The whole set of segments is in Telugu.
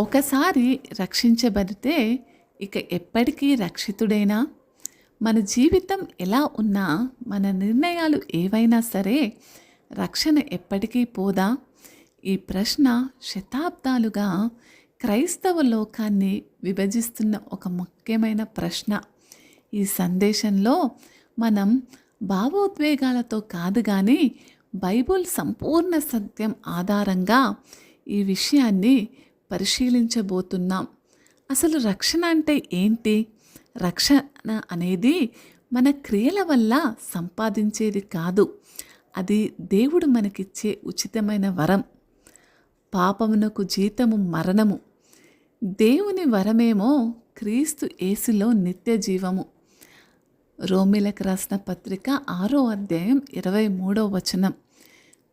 ఒకసారి రక్షించబడితే ఇక ఎప్పటికీ రక్షితుడేనా? మన జీవితం ఎలా ఉన్నా మన నిర్ణయాలు ఏవైనా సరే రక్షణ ఎప్పటికీ పోదా? ఈ ప్రశ్న శతాబ్దాలుగా క్రైస్తవ లోకాన్ని విభజిస్తున్న ఒక ముఖ్యమైన ప్రశ్న. ఈ సందేశంలో మనం భావోద్వేగాలతో కాదు కానీ బైబుల్ సంపూర్ణ సత్యం ఆధారంగా ఈ విషయాన్ని పరిశీలించబోతున్నాం. అసలు రక్షణ అంటే ఏంటి? రక్షణ అనేది మన క్రియల వల్ల సంపాదించేది కాదు. అది దేవుడు మనకిచ్చే ఉచితమైన వరం. పాపమునకు జీతము మరణము. దేవుని వరమేమో క్రీస్తు యేసులో నిత్య జీవము. రోమిలకు రాసిన పత్రిక ఆరో అధ్యాయం ఇరవై మూడో వచనం.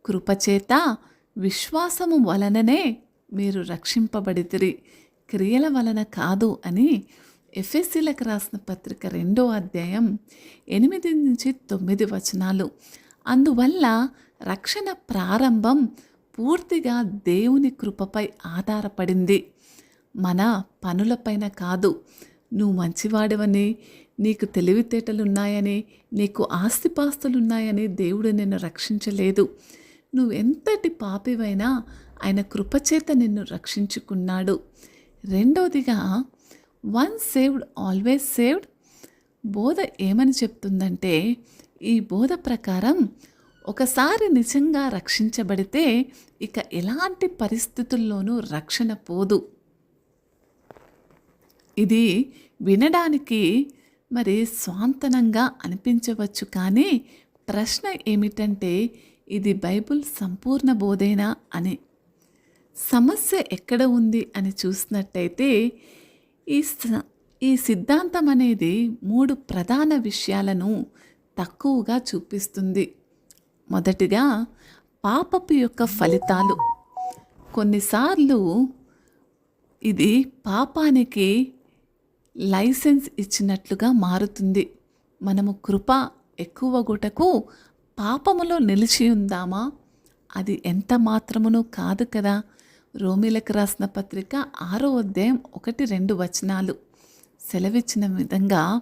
కృపచేత విశ్వాసము వలననే మీరు రక్షింపబడితిరి. క్రియల వలన కాదు అని ఎఫ్ఎస్సీలకు రాసిన పత్రిక రెండో అధ్యాయం ఎనిమిది నుంచి తొమ్మిది వచనాలు. అందువల్ల రక్షణ ప్రారంభం పూర్తిగా దేవుని కృపపై ఆధారపడింది. మన పనులపైన కాదు. నువ్వు మంచివాడవని నీకు తెలివితేటలున్నాయని నీకు ఆస్తిపాస్తులున్నాయని దేవుడు నిన్ను రక్షించలేదు. నువ్వు ఎంతటి పాపివైనా ఆయన కృపచేత నిన్ను రక్షించుకున్నాడు. రెండవదిగా వన్ సేవ్డ్ ఆల్వేస్ సేవ్డ్ బోధ ఏమని చెప్తుందంటే ఈ బోధ ప్రకారం ఒకసారి నిజంగా రక్షించబడితే ఇక ఎలాంటి పరిస్థితుల్లోనూ రక్షణ పోదు. ఇది వినడానికి మరి స్వాంతనంగా అనిపించవచ్చు కానీ ప్రశ్న ఏమిటంటే ఇది బైబుల్ సంపూర్ణ బోధేనా అని. సమస్య ఎక్కడ ఉంది అని చూసినట్టయితే ఈ ఈ సిద్ధాంతం అనేది మూడు ప్రధాన విషయాలను తక్కువగా చూపిస్తుంది. మొదటిగా పాపపు యొక్క ఫలితాలు. కొన్నిసార్లు ఇది పాపానికి లైసెన్స్ ఇచ్చినట్లుగా మారుతుంది. మనము కృప ఎక్కువ గుటకు పాపములో నిలిచి ఉందామా? అది ఎంత మాత్రమును కాదు కదా? రోమిలకు రాసిన పత్రిక ఆరో అధ్యాయం ఒకటి రెండు వచనాలు సెలవిచ్చిన విధంగా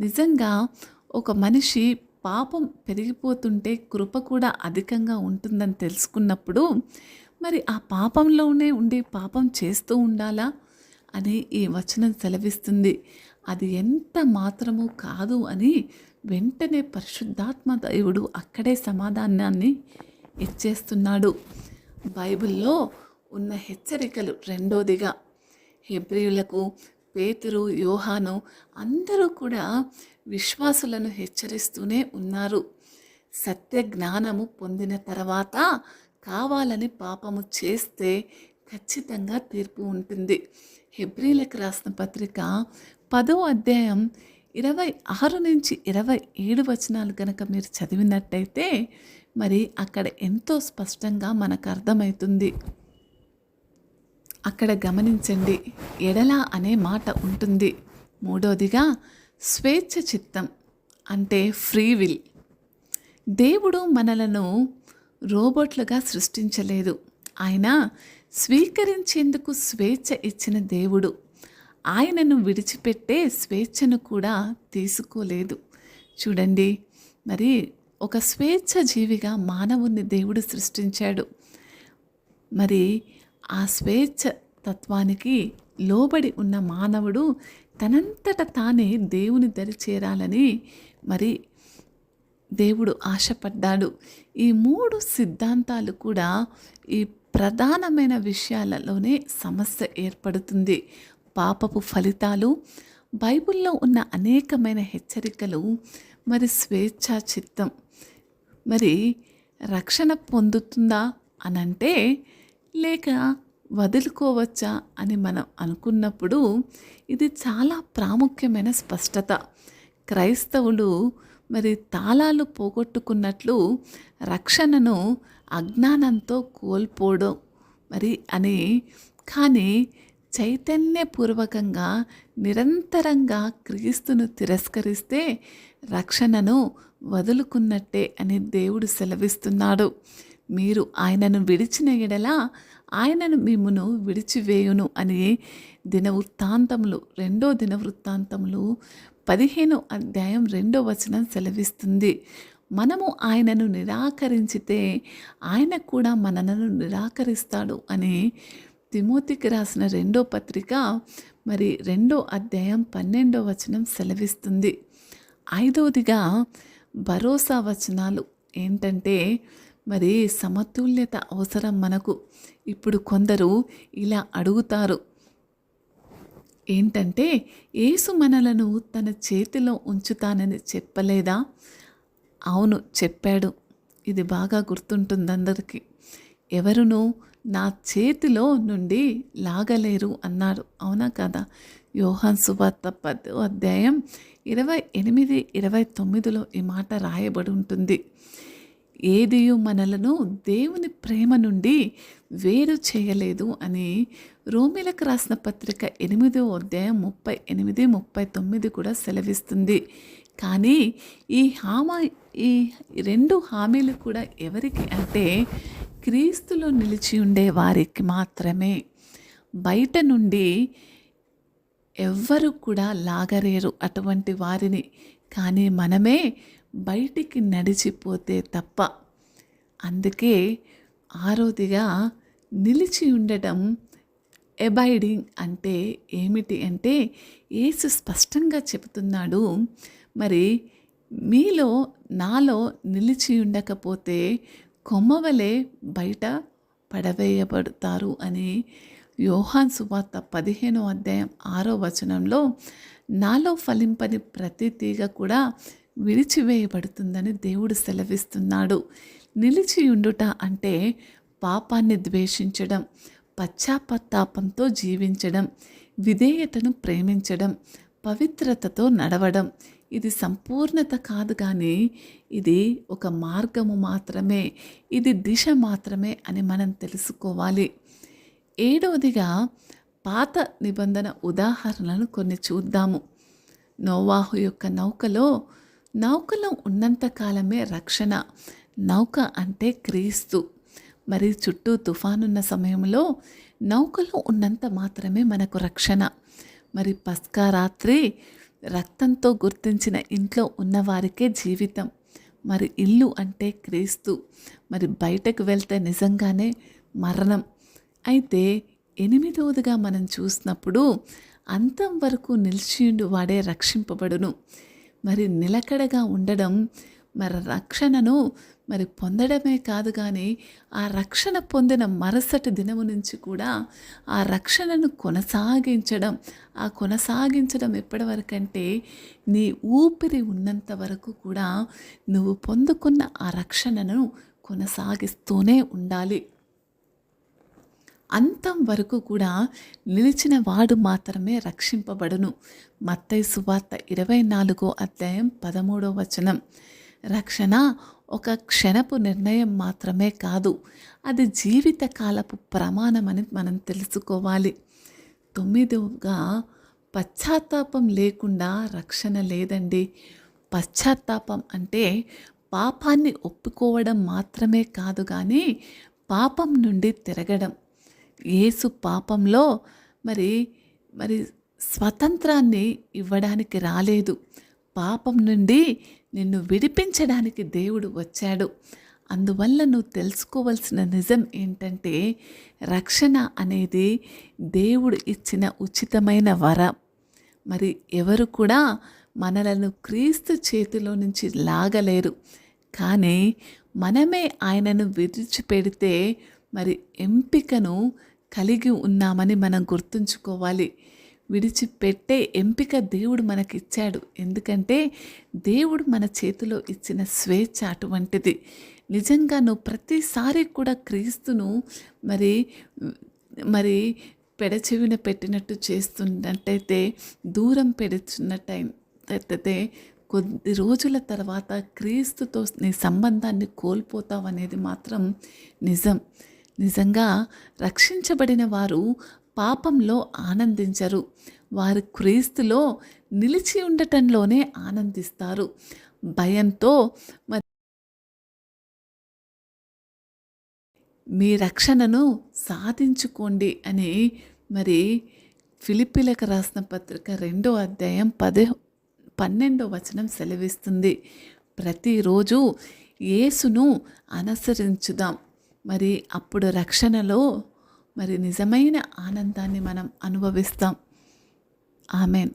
నిజంగా ఒక మనిషి పాపం పెరిగిపోతుంటే కృప కూడా అధికంగా ఉంటుందని తెలుసుకున్నప్పుడు మరి ఆ పాపంలోనే ఉండి పాపం చేస్తూ ఉండాలా? అని ఈ వచనం సెలవిస్తుంది. అది ఎంత మాత్రము కాదు అని వెంటనే పరిశుద్ధాత్మ దేవుడు అక్కడే సమాధానాన్ని ఇచ్చేస్తున్నాడు. బైబిల్లో ఉన్న హెచ్చరికలు రెండోదిగా హెబ్రియులకు పేతురు యోహాను అందరూ కూడా విశ్వాసులను హెచ్చరిస్తూనే ఉన్నారు. సత్య జ్ఞానము పొందిన తర్వాత కావాలని పాపము చేస్తే ఖచ్చితంగా తీర్పు ఉంటుంది. హెబ్రిలకు రాసిన పత్రిక పదో అధ్యాయం ఇరవై ఆరు నుంచి ఇరవై ఏడు వచనాలు కనుక మీరు చదివినట్టయితే మరి అక్కడ ఎంతో స్పష్టంగా మనకు అర్థమవుతుంది. అక్కడ గమనించండి ఎడల అనే మాట ఉంటుంది. మూడోదిగా స్వేచ్ఛ చిత్తం అంటే ఫ్రీ విల్. దేవుడు మనలను రోబోట్లుగా సృష్టించలేదు. ఆయన స్వీకరించేందుకు స్వేచ్ఛ ఇచ్చిన దేవుడు. ఆయనను విడిచిపెట్టే స్వేచ్ఛను కూడా తీసుకోలేదు. చూడండి మరి ఒక స్వేచ్ఛ జీవిగా మానవుణ్ణి దేవుడు సృష్టించాడు. మరి ఆ స్వేచ్ఛ తత్వానికి లోబడి ఉన్న మానవుడు తనంతట తానే దేవుని దరి చేరాలని మరి దేవుడు ఆశపడ్డాడు. ఈ మూడు సిద్ధాంతాలు కూడా ఈ ప్రధానమైన విషయాలలోనే సమస్య ఏర్పడుతుంది. పాపపు ఫలితాలు బైబిల్లో ఉన్న అనేకమైన హెచ్చరికలు మరి స్వేచ్ఛా చిత్తం. మరి రక్షణ పొందుతుందా అనంటే లేక వదులుకోవచ్చా అని మనం అనుకున్నప్పుడు ఇది చాలా ప్రాముఖ్యమైన స్పష్టత. క్రైస్తవులు మరి తాళాలు పోగొట్టుకున్నట్లు రక్షణను అజ్ఞానంతో కోల్పోవడం మరి అని కానీ చైతన్యపూర్వకంగా నిరంతరంగా క్రీస్తును తిరస్కరిస్తే రక్షణను వదులుకున్నట్టే అని దేవుడు సెలవిస్తున్నాడు. మీరు ఆయనను విడిచిన ఎడల ఆయనను మిమ్మును విడిచివేయును అని దినవృత్తాంతములు రెండో దినవృత్తాంతములు పదిహేను అధ్యాయం రెండో వచనం సెలవిస్తుంది. మనము ఆయనను నిరాకరించితే ఆయన కూడా మనలను నిరాకరిస్తాడు అని తిమోతికి రాసిన రెండో పత్రిక మరి రెండో అధ్యాయం పన్నెండో వచనం సెలవిస్తుంది. ఐదవదిగా భరోసా వచనాలు ఏంటంటే మరి సమతుల్యత అవసరం మనకు. ఇప్పుడు కొందరు ఇలా అడుగుతారు. ఏంటంటే యేసు మనలను తన చేతిలో ఉంచుతానని చెప్పలేదా? అవును చెప్పాడు. ఇది బాగా గుర్తుంటుంది అందరికీ. ఎవరునూ? నా చేతిలో నుండి లాగలేరు అన్నాడు అవునా కదా? యోహాన్ సువార్త పదో అధ్యాయం ఇరవై ఎనిమిది ఇరవై తొమ్మిదిలో ఈ మాట రాయబడి ఉంటుంది. ఏదియు మనలను దేవుని ప్రేమ నుండి వేరు చేయలేదు అని రోమిలకు రాసిన పత్రిక ఎనిమిదో అధ్యాయం ముప్పై ఎనిమిది ముప్పై తొమ్మిది కూడా సెలవిస్తుంది. కానీ ఈ హామీ ఈ రెండు హామీలు కూడా ఎవరికి అంటే క్రీస్తులో నిలిచి ఉండే వారికి మాత్రమే బయట నుండి ఎవ్వరు కూడా లాగరేరు అటువంటి వారిని. కానీ మనమే బయటికి నడిచిపోతే తప్ప అందుకే ఆరోదిగా నిలిచి ఉండటం ఎబైడింగ్ అంటే ఏమిటి అంటే ఏసు స్పష్టంగా చెబుతున్నాడు మరి మీలో నాలో నిలిచి ఉండకపోతే కొమ్మవలే బయట పడవేయబడతారు అని యోహాన్ సువార్త పదిహేనో అధ్యాయం ఆరో వచనంలో నాలో ఫలింపని ప్రతి తీగ కూడా విడిచివేయబడుతుందని దేవుడు సెలవిస్తున్నాడు. నిలిచి ఉండుట అంటే పాపాన్ని ద్వేషించడం పశ్చాపత్తాపంతో జీవించడం విధేయతను ప్రేమించడం పవిత్రతతో నడవడం ఇది సంపూర్ణత కాదు కానీ ఇది ఒక మార్గము మాత్రమే ఇది దిశ మాత్రమే అని మనం తెలుసుకోవాలి. ఏడవదిగా పాత నిబంధన ఉదాహరణలను కొన్ని చూద్దాము. నోవాహు యొక్క నౌకలో నౌకలో ఉన్నంత కాలమే రక్షణ. నౌక అంటే క్రీస్తు. మరి చుట్టూ తుఫానున్న సమయంలో నౌకలో ఉన్నంత మాత్రమే మనకు రక్షణ. మరి పస్కా రాత్రి రక్తంతో గుర్తించిన ఇంట్లో ఉన్నవారికే జీవితం. మరి ఇల్లు అంటే క్రీస్తు. మరి బయటకు వెళ్తే నిజంగానే మరణం. అయితే ఎనిమిదవదిగా మనం చూసినప్పుడు అంతం వరకు నిలిచియుండు వాడే రక్షింపబడును. మరి నిలకడగా ఉండడం మరి రక్షణను మరి పొందడమే కాదు కానీ ఆ రక్షణ పొందిన మరుసటి దినము నుంచి కూడా ఆ రక్షణను కొనసాగించడం ఆ కొనసాగించడం ఎప్పటివరకంటే నీ ఊపిరి ఉన్నంత వరకు కూడా నువ్వు పొందుకున్న ఆ రక్షణను కొనసాగిస్తూనే ఉండాలి. అంతం వరకు కూడా నిలిచిన వాడు మాత్రమే రక్షింపబడును. మత్తై సువార్త ఇరవై నాలుగో అధ్యాయం పదమూడో వచనం. రక్షణ ఒక క్షణపు నిర్ణయం మాత్రమే కాదు అది జీవితకాలపు ప్రమాణమని మనం తెలుసుకోవాలి. తొమ్మిదిగా పశ్చాత్తాపం లేకుండా రక్షణ లేదండి. పశ్చాత్తాపం అంటే పాపాన్ని ఒప్పుకోవడం మాత్రమే కాదు కానీ పాపం నుండి తిరగడం. యేసు పాపంలో మరి మరి స్వతంత్రాన్ని ఇవ్వడానికి రాలేదు. పాపం నుండి నిన్ను విడిపించడానికి దేవుడు వచ్చాడు. అందువల్ల నువ్వు తెలుసుకోవలసిన నిజం ఏంటంటే రక్షణ అనేది దేవుడు ఇచ్చిన ఉచితమైన వర. మరి ఎవరు కూడా మనలను క్రీస్తు చేతిలో నుంచి లాగలేరు. కానీ మనమే ఆయనను విడిచిపెడితే మరి ఎంపికను కలిగి ఉన్నామని మనం గుర్తుంచుకోవాలి. విడిచిపెట్టే ఎంపిక దేవుడు మనకిచ్చాడు. ఎందుకంటే దేవుడు మన చేతిలో ఇచ్చిన స్వేచ్ఛ అటువంటిది. నిజంగా నువ్వు ప్రతిసారి కూడా క్రీస్తును మరి మరి పెడచెవిన పెట్టినట్టు చేస్తున్నట్టయితే దూరం పెడుతున్నట్టయితే కొద్ది రోజుల తర్వాత క్రీస్తుతో నీ సంబంధాన్ని కోల్పోతావు అనేది మాత్రం నిజం. నిజంగా రక్షించబడిన వారు పాపంలో ఆనందించరు. వారు క్రీస్తులో నిలిచి ఉండటంలోనే ఆనందిస్తారు. భయంతో మరి మీ రక్షణను సాధించుకోండి అని మరి ఫిలిపిలకు రాసిన పత్రిక రెండో అధ్యాయం పదే పన్నెండో వచనం సెలవిస్తుంది. ప్రతిరోజు యేసును అనుసరించుదాం. మరి అప్పుడు రక్షణలో మరి నిజమైన ఆనందాన్ని మనం అనుభవిస్తాం. ఆమెన్.